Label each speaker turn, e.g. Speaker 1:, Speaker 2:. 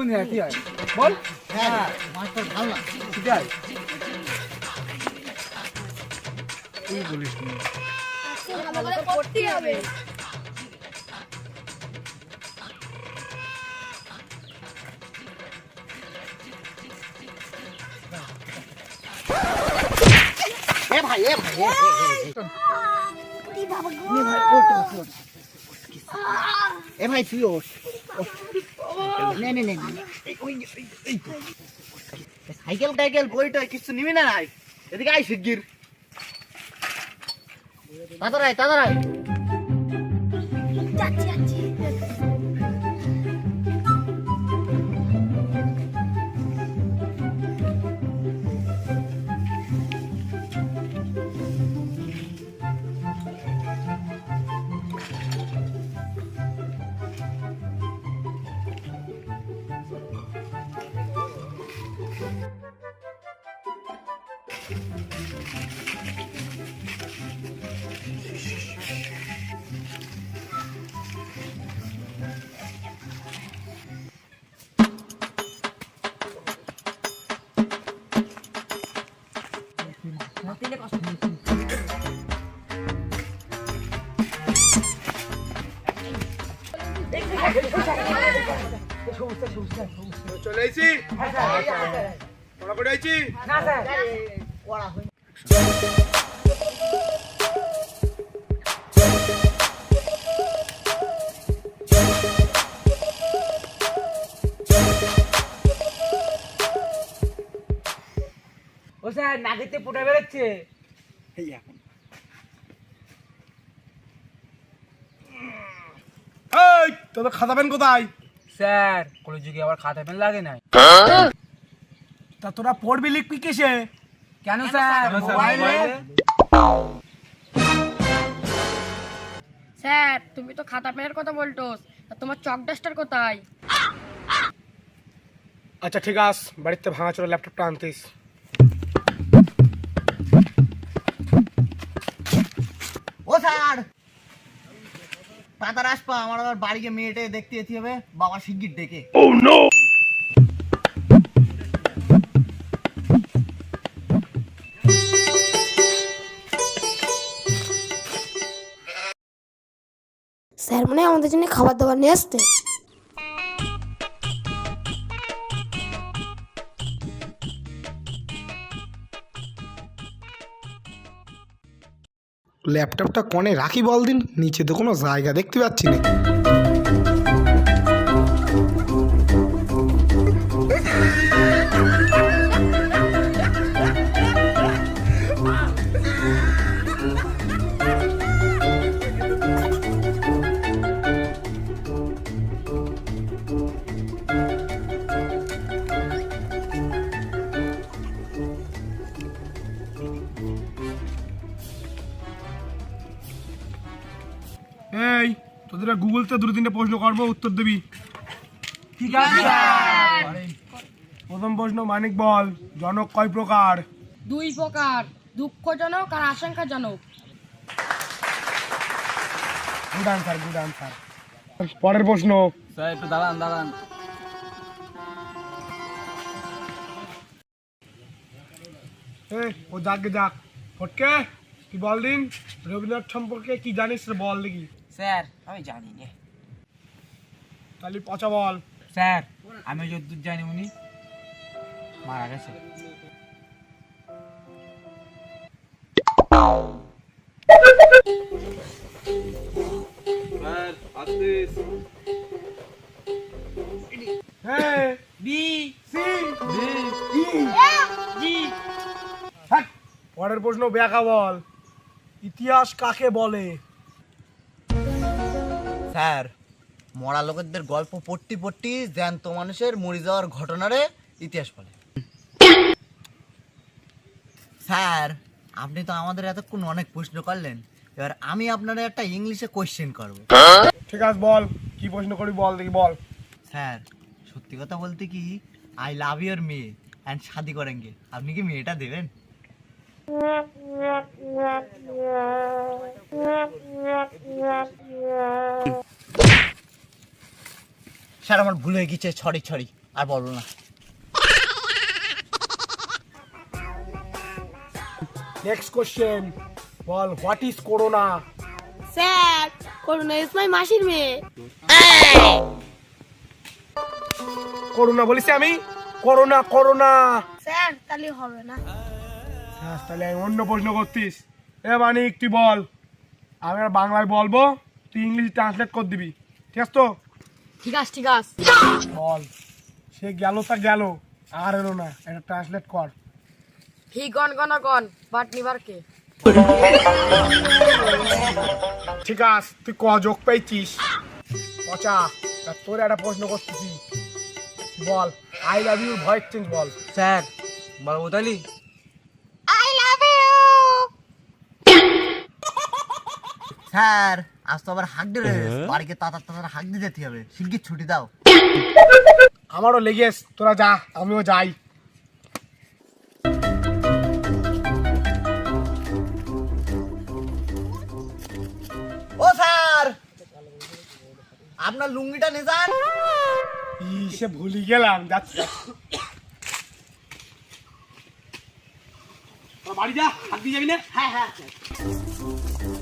Speaker 1: কি হয় বল
Speaker 2: হ্যাঁ মাস্টার ভালো না
Speaker 1: সেটাই তুই বলিস নি।
Speaker 3: করতেই হবে
Speaker 2: ভাই এ ভাই এ, এ, এ, এ।
Speaker 3: কি বাবা গো
Speaker 2: নে ভাই ওঠ ওঠ, ওঠ। এ ভাই তুই ওঠ সাইকেল টাইকেল বইটা কিছু নিবি না? এদিকে আই শিগগির। তাড়াতাড়ি তাড়াতাড়ি
Speaker 1: চলে আইছি? পড়া করে আইছি
Speaker 2: পড়া হয়ে
Speaker 4: ও স্যার নাগিতে ফুটে বেরোচ্ছে।
Speaker 1: এই এখন। এই তোদের খাতা পেন কোথায়?
Speaker 4: স্যার কোনো যুগে আবার খাতা পেন লাগে নাই।
Speaker 1: তা তোরা পড়বি লিখবি কিসে?
Speaker 4: কেন স্যার? মোবাইলে
Speaker 3: স্যার তুমি তো খাতা পেনের কথা বলটোস। তোমার চক ডাস্টার কোথায়?
Speaker 1: আচ্ছা ঠিক আছে। বাড়িতে ভাঙা চলে ল্যাপটপটা আনতিস।
Speaker 2: ও স্যার! তাড়াতাড়ি আসপা আমার আবার বাড়িকে মেয়েটে দেখতে যেতে হবে বাবা শিগগির ডেকে।
Speaker 5: স্যার মানে আমাদের জন্য খাবার দাবার নিয়ে আসতে।
Speaker 6: ল্যাপটপটা কনে রাখি বল দিন, নিচে তো কোনো জায়গা দেখতে পাচ্ছি না।
Speaker 1: এই তোদের গুগলতে দুটো তিনটে প্রশ্ন করব উত্তর দিবি।
Speaker 4: ঠিক আছে।
Speaker 1: প্রথম প্রশ্ন মানিক বল জনক কয় প্রকার?
Speaker 3: দুই প্রকার দুঃখজনক আর আশঙ্কাজনক।
Speaker 1: গুড আনসার গুড আনসার পরের প্রশ্ন।
Speaker 4: স্যার একটু দাঁড়ান দাঁড়ান।
Speaker 1: ও যাক গে যাক। ফটকে কি বল দিন। রবীন্দ্রনাথ সম্পর্কে কি জানিস রে বল দেখি।
Speaker 4: স্যার আমি জানি না।
Speaker 1: তাহলে পচা বল।
Speaker 4: স্যার আমি যদ্দূর জানি উনি মারা গেছে।
Speaker 1: হ্যাঁ।
Speaker 4: বি
Speaker 1: হ্যাঁ। পরের প্রশ্ন ব্যাখ্যা বল। ইতিহাস কাকে বলে?
Speaker 2: স্যার মরা লোকেদের গল্প পড়তি পড়তি জ্যান্ত মানুষের মরে যাওয়ার ঘটনারে ইতিহাস বলে। স্যার আপনি তো আমাদের এতক্ষণ অনেক প্রশ্ন করলেন। এবার আমি আপনার একটা ইংলিশে কোয়েশ্চেন করব।
Speaker 1: ঠিক আছে বল কি প্রশ্ন করি বল দেখি বল।
Speaker 2: স্যার সত্যি কথা বলতে কি আই লাভ ইউর মেয়ে অ্যান্ড শাদি করেঙ্গে। আপনি কি মেয়েটা দেবেন? স্যার আমার ভুল হয়ে গেছে। ছড়ি ছড়ি। আর বলব না।
Speaker 1: Next question ball what is corona
Speaker 5: sir corona is my মাসির মেয়ে।
Speaker 1: করোনা বলেছি আমি? করোনা করোনা
Speaker 5: স্যার তাহলে হবে না।
Speaker 1: তাহলে আমি অন্য প্রশ্ন করতিস। এ মানিক তুই বল। আমি আর বাংলায় বলব তুই ইংলিশ ট্রান্সলেট করে দিবি। ঠিক আছে তো?
Speaker 3: ঠিক আছে ঠিক আছে।
Speaker 1: বল। সে গেল তা গেল আর এলো না। এটা ট্রান্সলেট কর।
Speaker 3: He gone gone gone but never কে?
Speaker 1: ঠিক আছে তুই ক যোগ পেয়েছিস? পচা তা তোর একটা প্রশ্ন করতেছি। বল I love you voice change ball.
Speaker 4: Sir বলব তাহলে
Speaker 2: স্যার আজ তো আবার হাঁক দিলে বাড়িকে তাড়াতাড়ি তাড়াতাড়ি হাঁক দিয়ে যেতে হবে। শিগগির ছুটি দাও।
Speaker 1: আমারও লেগেস তোরা যা আমিও যাই।
Speaker 2: ও স্যার আপনার লুঙ্গিটা নিয়ে যান।
Speaker 1: ইসে ভুলি গেলাম যাচ্ছি। যাচ্ছি। বাড়ি যা হাত দিয়ে যাবি না?
Speaker 2: হ্যাঁ হ্যাঁ